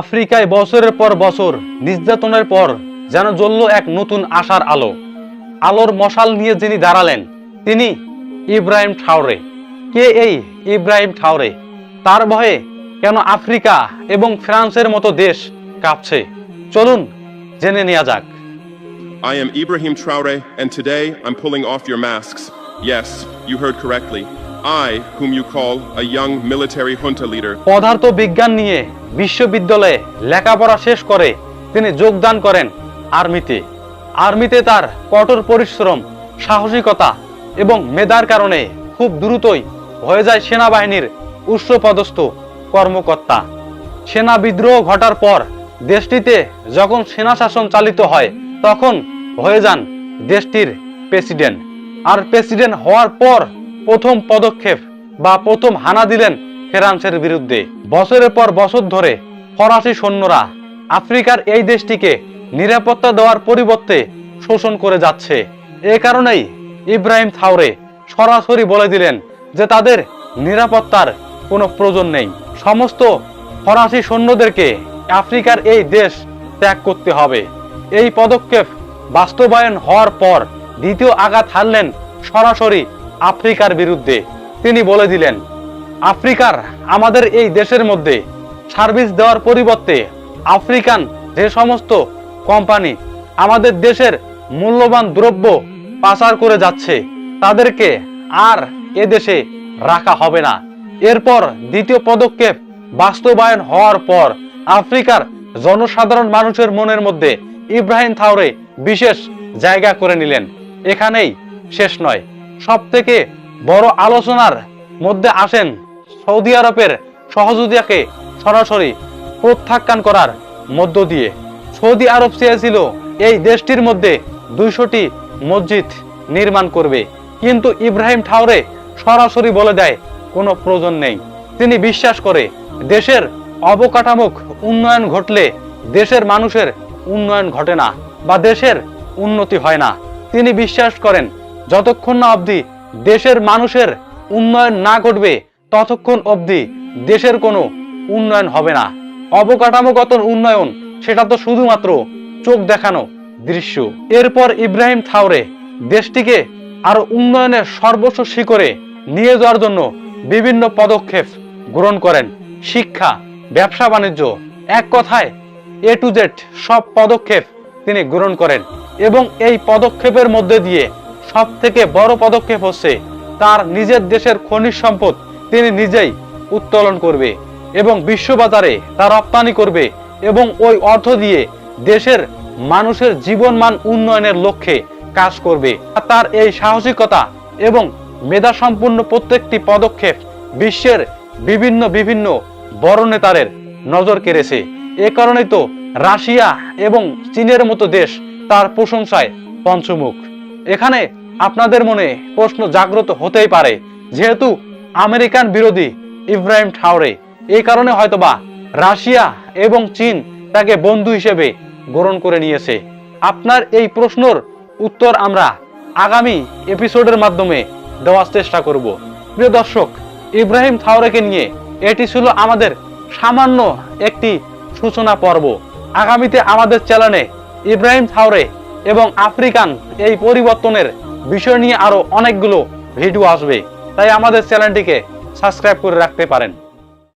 আফ্রিকায় বছরের পর বছর নির্যাতনের পর যেন জ্বলল এক নতুন আশার আলো। আলোর মশাল নিয়ে যিনি দাঁড়ালেন তিনি ইব্রাহিম ঠাউরে কে এই ইব্রাহিম ঠাউরে তার ভয়ে কেন আফ্রিকা এবং ফ্রান্সের মতো দেশ কাঁপছে? চলুন জেনে নেওয়া যাক। I am Ibrahim Traore, and today I'm pulling off your masks. Yes, you heard correctly. I, whom you call a young military junta leader, পদার্থ বিজ্ঞান নিয়ে বিশ্ববিদ্যালয়ে লেখাপড়া শেষ করে তিনি যোগদান করেন আর্মিতে। আর্মিতে তার কঠোর পরিশ্রম সাহসিকতা এবং মেধার কারণে খুব দ্রুতই হয়ে যায় সেনাবাহিনীর উচ্চপদস্থ কর্মকর্তা। সেনা বিদ্রোহ ঘটার পর দেশটিতে যখন সেনা শাসন চালিত হয় তখন হয়ে যান দেশটির প্রেসিডেন্ট। আর প্রেসিডেন্ট হওয়ার পর প্রথম পদক্ষেপ বা প্রথম হানা দিলেন ফ্রান্সের বিরুদ্ধে। বছরের পর বছর ধরে ফরাসি সৈন্যরা আফ্রিকার এই দেশটিকে নিরাপত্তা দেওয়ার পরিবর্তে শোষণ করে যাচ্ছে। এ কারণেই ইব্রাহিম থাউরে সরাসরি বলে দিলেন যে তাদের নিরাপত্তার কোনো প্রয়োজন নেই। সমস্ত ফরাসি সৈন্যদেরকে আফ্রিকার এই দেশ ত্যাগ করতে হবে। এই পদক্ষেপ বাস্তবায়ন হওয়ার পর দ্বিতীয় আঘাত হারলেন সরাসরি আফ্রিকার বিরুদ্ধে। তিনি বলে দিলেন, আফ্রিকার আমাদের এই দেশের মধ্যে সার্ভিস দেওয়ার পরিবর্তে আফ্রিকান যে সমস্ত কোম্পানি আমাদের দেশের মূল্যবান দ্রব্য পাচার করে যাচ্ছে, তাদেরকে আর এ দেশে রাখা হবে না। এরপর দ্বিতীয় পদক্ষেপ বাস্তবায়ন হওয়ার পর আফ্রিকার জনসাধারণ মানুষের মনের মধ্যে ইব্রাহিম থাওরে বিশেষ জায়গা করে নিলেন। এখানেই শেষ নয়। সব থেকে বড় আলোচনার মধ্যে আসেন সৌদি আরবের সহযোগিতাকে সরাসরি প্রত্যাখ্যান করার মধ্য দিয়ে। সৌদি আরব চেয়েছিল এই দেশটির মধ্যে দুইশোটি মসজিদ নির্মাণ করবে। কিন্তু ইব্রাহিম ঠাউরে সরাসরি বলে দেয়, কোনো প্রয়োজন নেই। তিনি বিশ্বাস করে, দেশের অবকাঠামোক উন্নয়ন ঘটলে দেশের মানুষের উন্নয়ন ঘটে না বা দেশের উন্নতি হয় না। তিনি বিশ্বাস করেন যতক্ষণ না অবধি দেশের মানুষের উন্নয়ন না ঘটবে, ততক্ষণ অবধি দেশের কোনো উন্নয়ন হবে না। অবকাঠামোগত উন্নয়ন, সেটা তো শুধুমাত্র চোখ দেখানো দৃশ্য। এরপর ইব্রাহিম থাওরে দেশটিকে আরও উন্নয়নের সর্বস্ব শিখরে নিয়ে যাওয়ার জন্য বিভিন্ন পদক্ষেপ গ্রহণ করেন। শিক্ষা, ব্যবসা, বাণিজ্য, এক কথায় এ টু জেড সব পদক্ষেপ তিনি গ্রহণ করেন এবং এই পদক্ষেপের মধ্যে দিয়ে সব থেকে বড় পদক্ষেপ হচ্ছে তার নিজের দেশের খনিজ সম্পদ তিনি নিজেই উত্তোলন করবে এবং বিশ্ববাজারে তা রপ্তানি করবে এবং ওই অর্থ দিয়ে দেশের মানুষের জীবনমান উন্নয়নের লক্ষ্যে কাজ করবে। তার এই সাহসিকতা এবং মেধা সম্পূর্ণ প্রত্যেকটি পদক্ষেপ বিশ্বের বিভিন্ন বিভিন্ন বড় নেতারের নজর কেড়েছে। এ কারণেই তো রাশিয়া এবং চীনের মতো দেশ তার প্রশংসায় পঞ্চমুখ। এখানে আপনাদের মনে প্রশ্ন জাগ্রত হতেই পারে, যেহেতু আমেরিকান বিরোধী ইব্রাহিম ঠাউরে এই কারণে হয়তোবা রাশিয়া এবং চীন তাকে বন্ধু হিসেবে গ্রহণ করে নিয়েছে। আপনার এই প্রশ্নর উত্তর আমরা আগামী এপিসোডের মাধ্যমে দেওয়ার চেষ্টা করব। প্রিয় দর্শক, ইব্রাহিম থাওরেকে নিয়ে এটি ছিল আমাদের সামান্য একটি সূচনা পর্ব। আগামীতে আমাদের চ্যানেলে ইব্রাহিম থাওরে এবং আফ্রিকান এই পরিবর্তনের বিষয় নিয়ে আরও অনেকগুলো ভিডিও আসবে। তাই আমাদের চ্যানেলটিকে সাবস্ক্রাইব করে রাখতে পারেন।